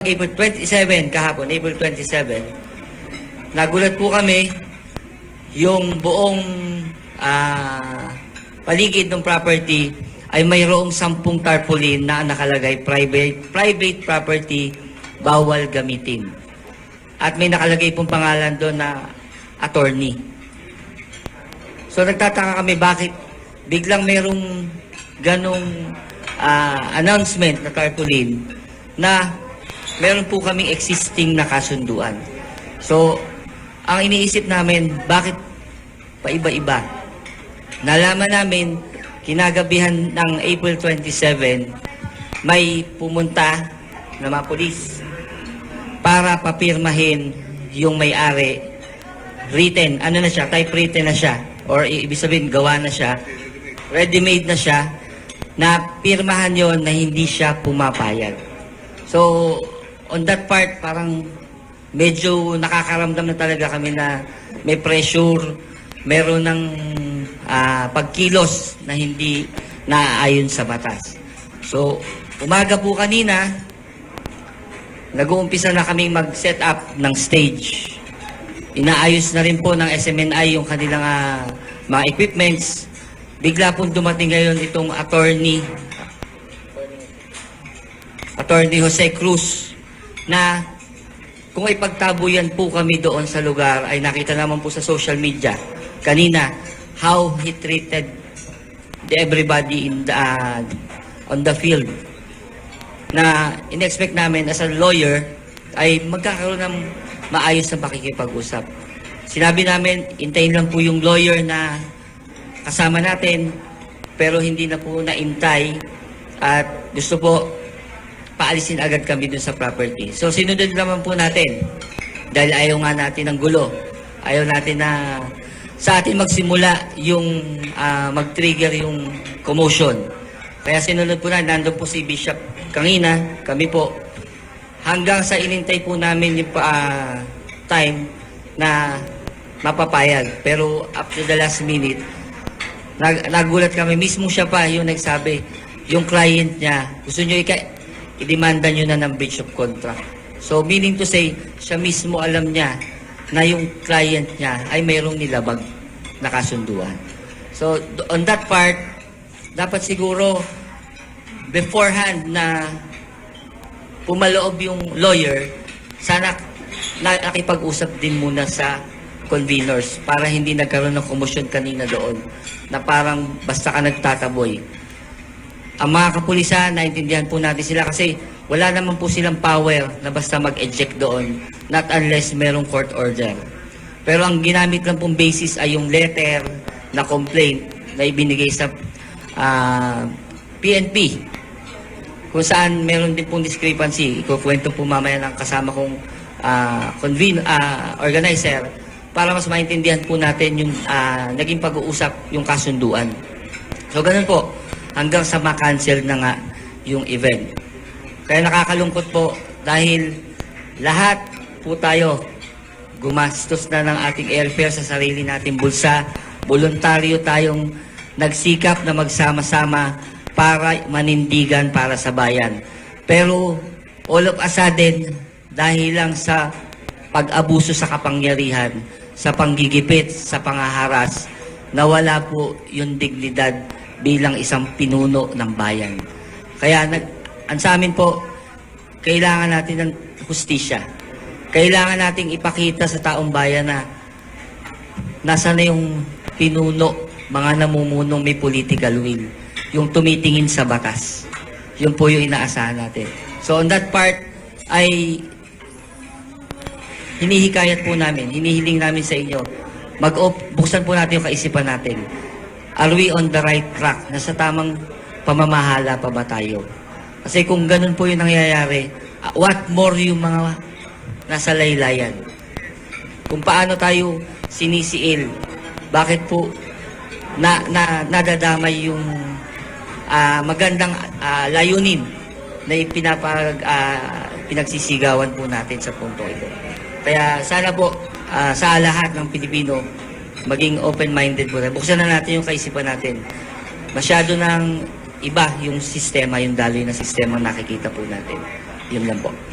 April 27, kahapon, April 27, nagulat po kami yung buong ah, paligid ng property ay mayroong sampung tarpaulin na nakalagay private, private property, bawal gamitin. At may nakalagay pong pangalan doon na attorney. So nagtataka kami bakit biglang mayroong ganong ah, announcement na tarpaulin na meron po kaming existing na kasunduan. So, ang iniisip namin, bakit paiba-iba? Nalaman namin, kinagabihan ng April 27, may pumunta na mga polis para papirmahin yung may-ari. Written, ano na siya, typewritten na siya. Or ibig sabihin, gawa na siya. Ready-made na siya na pirmahan yon na hindi siya pumapayag. So, on that part, parang medyo nakakaramdam na talaga kami na may pressure, meron ng ah, pagkilos na hindi naaayon sa batas. So, umaga po kanina, nag-uumpisa na kami mag-set up ng stage. Inaayos na rin po ng SMNI yung kanilang ah, mga equipments. Bigla pong dumating ngayon itong attorney Attorney Jose Cruz na kung ipagtabuyan po kami doon sa lugar ay nakita naman po sa social media kanina how he treated the everybody in the, uh, on the field na in-expect namin as a lawyer ay magkakaroon ng maayos na pakikipag-usap. Sinabi namin, intayin lang po yung lawyer na kasama natin pero hindi na po naintay at gusto po paalisin agad kami dun sa property. So sinunod naman po natin dahil ayaw nga natin ng gulo. Ayaw natin na sa atin magsimula yung ah, mag-trigger yung commotion. Kaya sinunod po na, nandun po si Bishop Kangina, kami po, hanggang sa inintay po namin yung ah, time na mapapayag. Pero up to the last minute, nag, nagulat kami, mismo siya pa yung nagsabi, yung client niya, gusto nyo ika, idemanda nyo na ng breach of contract. So meaning to say, siya mismo alam niya na yung client niya ay mayroong nilabag na kasunduan. So on that part, dapat siguro beforehand na pumaloob yung lawyer, sana na- nakipag-usap din muna sa conveners para hindi nagkaroon ng komosyon kanina doon na parang basta ka nagtataboy. Ang mga kapulisan, naintindihan po natin sila kasi wala naman po silang power na basta mag-eject doon not unless merong court order. Pero ang ginamit lang pong basis ay yung letter na complaint na ibinigay sa ah, PNP kung saan meron din pong discrepancy. Ikukwento po mamaya ng kasama kong ah, conven- ah, organizer para mas maintindihan po natin yung ah, naging pag-uusap, yung kasunduan. So ganun po, hanggang sa ma-cancel na nga yung event. Kaya nakakalungkot po dahil lahat po tayo gumastos na ng ating airfare sa sarili nating bulsa. Voluntaryo tayong nagsikap na magsama-sama para manindigan para sa bayan. Pero all of a sudden, dahil lang sa pag-abuso sa kapangyarihan, sa panggigipit, sa pangaharas, nawala po yung dignidad bilang isang pinuno ng bayan. Kaya nag, ang sa amin po, kailangan natin ng hustisya. Kailangan nating ipakita sa taong bayan na nasa na yung pinuno, mga namumunong may political will. Yung tumitingin sa batas. Yun po yung inaasahan natin. So on that part, ay hinihikayat po namin, hinihiling namin sa inyo, mag buksan po natin yung kaisipan natin. Are we on the right track? Nasa tamang pamamahala pa ba tayo? Kasi kung ganun po yung nangyayari, uh, what more yung mga nasa laylayan? Kung paano tayo sinisiil, bakit po na, na nadadamay yung ah, magandang ah, layunin na ipinapag, ah, pinagsisigawan po natin sa punto ito. Kaya sana po ah, sa lahat ng Pilipino, maging open-minded po tayo. Buksan na natin yung kaisipan natin. Masyado ng iba yung sistema, yung daloy na sistema nakikita po natin. Yun lang po.